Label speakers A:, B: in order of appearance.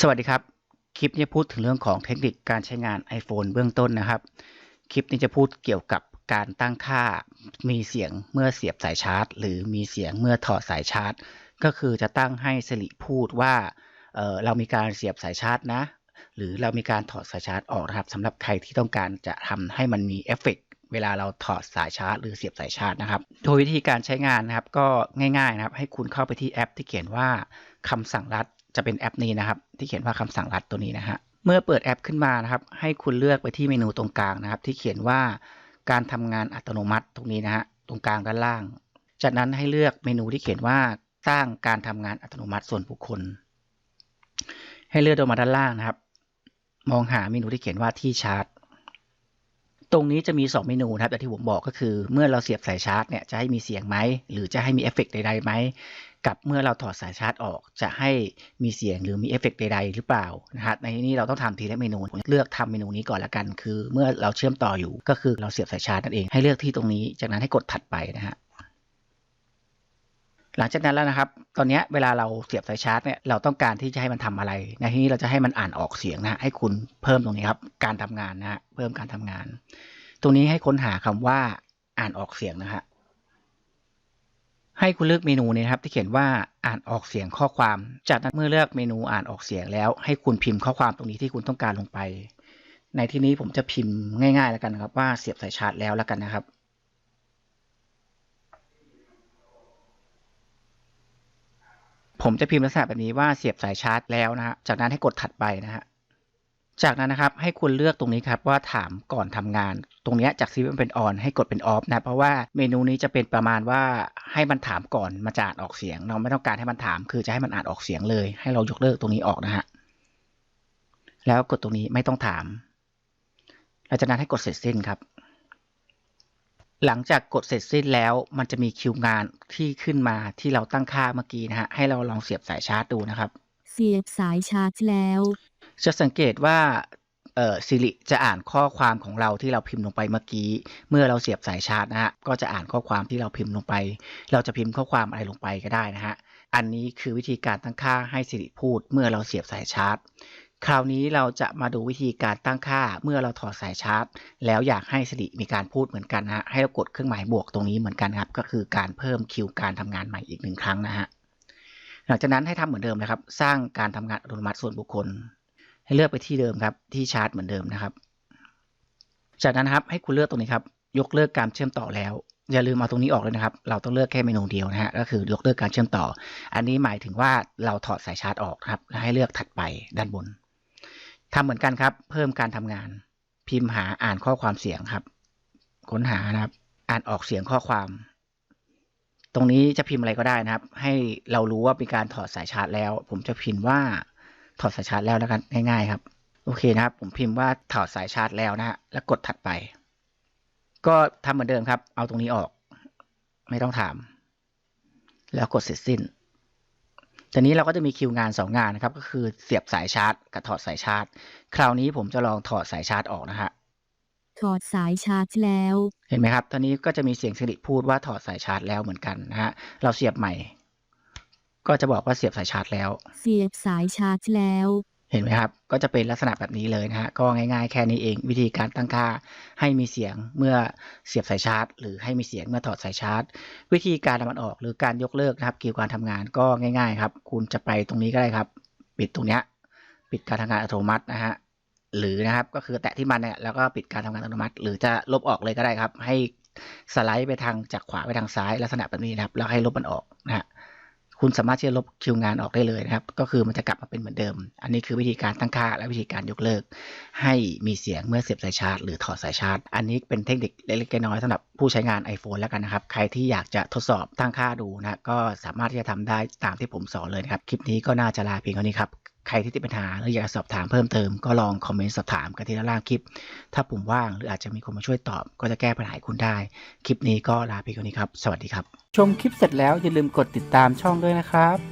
A: สวัสดีครับ คลิปนี้พูดถึงเรื่องของเทคนิคการใช้งาน iPhone เบื้องต้นนะครับ คลิปนี้จะพูดเกี่ยวกับการตั้งค่ามีเสียงเมื่อเสียบสายชาร์จ หรือมีเสียงเมื่อถอดสายชาร์จ ก็คือจะตั้งให้สิริพูดว่าเออเรามีการเสียบสายชาร์จนะ หรือเรามีการถอดสายชาร์จออกนะครับสำหรับใครที่ต้องการจะทำให้มันมีเอฟเฟกต์ เวลาเราถอดสายชาร์จ หรือเสียบสายชาร์จนะครับ โดยวิธีการใช้งานนะครับ ก็ง่ายๆนะครับ ให้คุณเข้าไปที่แอป ที่เขียนว่าคำสั่งลัดจะเป็นแอปนี้นะครับ ที่เขียนว่าคำสั่งลัดตัวนี้นะฮะเมื่อเปิดแอปขึ้นมานะครับ ให้คุณเลือกไปที่เมนูตรงกลางนะครับ ที่เขียนว่าการทำงานอัตโนมัติตรงนี้นะฮะตรงกลางด้านล่าง จากนั้นให้เลือกเมนูที่เขียนว่าสร้างการทำงานอัตโนมัติส่วนบุคคล ให้เลือนลงมาด้านล่างนะครับ มองหาเมนูที่เขียนว่าที่ชาร์จ ตรงนี้จะมี 2 เมนูนะครับแต่ที่ผมบอกก็คือ เมื่อเราเสียบสายชาร์จเนี่ยจะให้มีเสียงไหม หรือจะให้มีเอฟเฟกต์ใดๆไหม กับเมื่อเราถอดสายชาร์จออก จะให้มีเสียงหรือมีเอฟเฟกต์ใดๆหรือเปล่านะครับในที่นี้เราต้องทำทีละเมนูผมเลือกทำเมนูนี้ก่อนละกัน คือ เมื่อเราเชื่อมต่ออยู่ก็คือเราเสียบสายชาร์จนั่นเองให้เลือกที่ตรงนี้ จากนั้นให้กดถัดไปนะฮะ หลังจากนั้นแล้วนะครับ ตอนนี้เวลาเราเสียบสายชาร์จเนี่ย เราต้องการที่จะให้มันทำอะไร ในที่นี้เราจะให้มันอ่านออกเสียงนะ ให้คุณเพิ่มตรงนี้ครับ การทำงานนะฮะ เพิ่มการทำงาน ตรงนี้ให้ค้นหาคำว่าอ่านออกเสียงนะฮะ ให้คุณเลือกเมนูนี้นะครับ ที่เขียนว่าอ่านออกเสียงข้อความ จากนั้นเมื่อเลือกเมนูอ่านออกเสียงแล้ว ให้คุณพิมพ์ข้อความตรงนี้ที่คุณต้องการลงไป ในที่นี้ผมจะพิมพ์ง่ายๆแล้วกันครับว่าเสียบสายชาร์จแล้วแล้วกันนะครับ ผมจะพิมพ์ลักษณะแบบนี้ว่าเสียบสายชาร์จแล้วนะฮะ จากนั้นให้กดถัดไปนะฮะ จากนั้นนะครับให้คุณเลือกตรงนี้ครับว่าถามก่อนทำงาน ตรงนี้จากซีมันเป็นออนให้กดเป็นออฟนะ เพราะว่าเมนูนี้จะเป็นประมาณว่าให้มันถามก่อนมาจะอ่านออกเสียง เราไม่ต้องการให้มันถาม คือจะให้มันอ่านออกเสียงเลย ให้เรายกเลิกตรงนี้ออกนะฮะ แล้วกดตรงนี้ไม่ต้องถามหลังจากนั้นให้กดเสร็จสิ้นครับ หลังจากกดเสร็จสิ้นแล้วมันจะมีคิวงานที่ขึ้นมาที่เราตั้งค่าเมื่อกี้นะฮะให้เราลองเสียบสายชาร์จดูนะครับ
B: เสียบสายชาร์จแล้ว
A: จะสังเกตว่าเอ่อสิริจะอ่านข้อความของเราที่เราพิมพ์ลงไปเมื่อกี้ เมื่อเราเสียบสายชาร์จนะฮะก็จะอ่านข้อความที่เราพิมพ์ลงไป เราจะพิมพ์ข้อความอะไรลงไปก็ได้นะฮะอันนี้คือวิธีการตั้งค่าให้สิริพูดเมื่อเราเสียบสายชาร์จ คราวนี้เราจะมาดูวิธีการตั้งค่าเมื่อเราถอดสายชาร์จ แล้วอยากให้สิริมีการพูดเหมือนกันนะฮะให้เรากดเครื่องหมายบวกตรงนี้เหมือนกันครับ ก็คือการเพิ่มคิวการทำงานใหม่อีกหนึ่งครั้งนะฮะหลังจากนั้นให้ทำเหมือนเดิมนะครับ สร้างการทำงานอัตโนมัติส่วนบุคคล ให้เลือกไปที่เดิมครับที่ชาร์จเหมือนเดิมนะครับ จากนั้นครับให้คุณเลือกตรงนี้ครับยกเลิกการเชื่อมต่อแล้วอย่าลืมเอาตรงนี้ออกเลยนะครับ เราต้องเลือกแค่เมนูเดียวนะฮะ ก็คือยกเลิกการเชื่อมต่อ อันนี้หมายถึงว่าเราถอดสายชาร์จออกครับ แล้วให้เลือกถัดไปด้านบน ทำเหมือนกันครับ เพิ่มการทำงาน พิมพ์หาอ่านข้อความเสียงครับ ค้นหานะครับ อ่านออกเสียงข้อความ ตรงนี้จะพิมพ์อะไรก็ได้นะครับ ให้เรารู้ว่าเป็นการถอดสายชาร์จแล้ว ผมจะพิมพ์ว่าถอดสายชาร์จแล้วแล้วกันง่ายๆ ครับ โอเคนะครับ ผมพิมพ์ว่าถอดสายชาร์จแล้วนะฮะแล้วกดถัดไป ก็ทำเหมือนเดิมครับ เอาตรงนี้ออก ไม่ต้องถาม แล้วกดเสร็จสิ้น ทีนี้เราก็จะมีคิวงาน 2 งานนะครับ ก็คือเสียบสายชาร์จกับถอดสายชาร์จ คราวนี้ผมจะลองถอดสายชาร์จออกนะฮะ
B: ถอดสายชาร์จแล้ว
A: เห็นไหมครับ ตอนนี้ก็จะมีเสียงสิริพูดว่าถอดสายชาร์จแล้วเหมือนกันนะฮะ เราเสียบใหม่ ก็จะบอกว่าเสียบสายชาร์จแล้ว
B: เสียบสายชาร์จแล้ว
A: เห็นไหมครับ ก็จะเป็นลักษณะแบบนี้เลยนะฮะ ก็ง่ายๆ แค่นี้เอง วิธีการตั้งค่าให้มีเสียงเมื่อเสียบสายชาร์จ หรือให้มีเสียงเมื่อถอดสายชาร์จ วิธีการนำมันออกหรือการยกเลิกนะครับเกี่ยวกับการทำงานก็ง่ายๆ ครับ คุณจะไปตรงนี้ก็ได้ครับ ปิดตรงเนี้ยปิดการทำงานอัตโนมัตินะฮะ หรือนะครับ ก็คือแตะที่มันเนี่ยแล้วก็ปิดการทำงานอัตโนมัติ หรือจะลบออกเลยก็ได้ครับ ให้สไลด์ไปทางจากขวาไปทางซ้ายลักษณะแบบนี้นะครับ แล้วให้ลบมันออกนะฮะ คุณสามารถที่จะลบคิวงานออกได้เลยนะครับ ก็คือมันจะกลับมาเป็นเหมือนเดิม อันนี้คือวิธีการตั้งค่าและวิธีการยกเลิก ให้มีเสียงเมื่อเสียบสายชาร์จหรือถอดสายชาร์จ อันนี้เป็นเทคนิคเล็กๆน้อยๆสำหรับผู้ใช้งาน iPhone แล้วกันนะครับ ใครที่อยากจะทดสอบตั้งค่าดูนะ ก็สามารถที่จะทำได้ตามที่ผมสอนเลยนะครับ คลิปนี้ก็น่าจะลาเพียงเท่านี้ครับ ใครที่ติดปัญหาหรืออยากสอบถามเพิ่มเติมก็ลองคอมเมนต์สอบถามกันที่ด้านล่างคลิป ถ้าผมว่างหรืออาจจะมีคนมาช่วยตอบ ก็จะแก้ปัญหาให้คุณได้ คลิปนี้ก็ลาไปก่อนนี้ครับ สวัสดีครับ ชมคลิปเสร็จแล้วอย่าลืมกดติดตามช่องด้วยนะครับ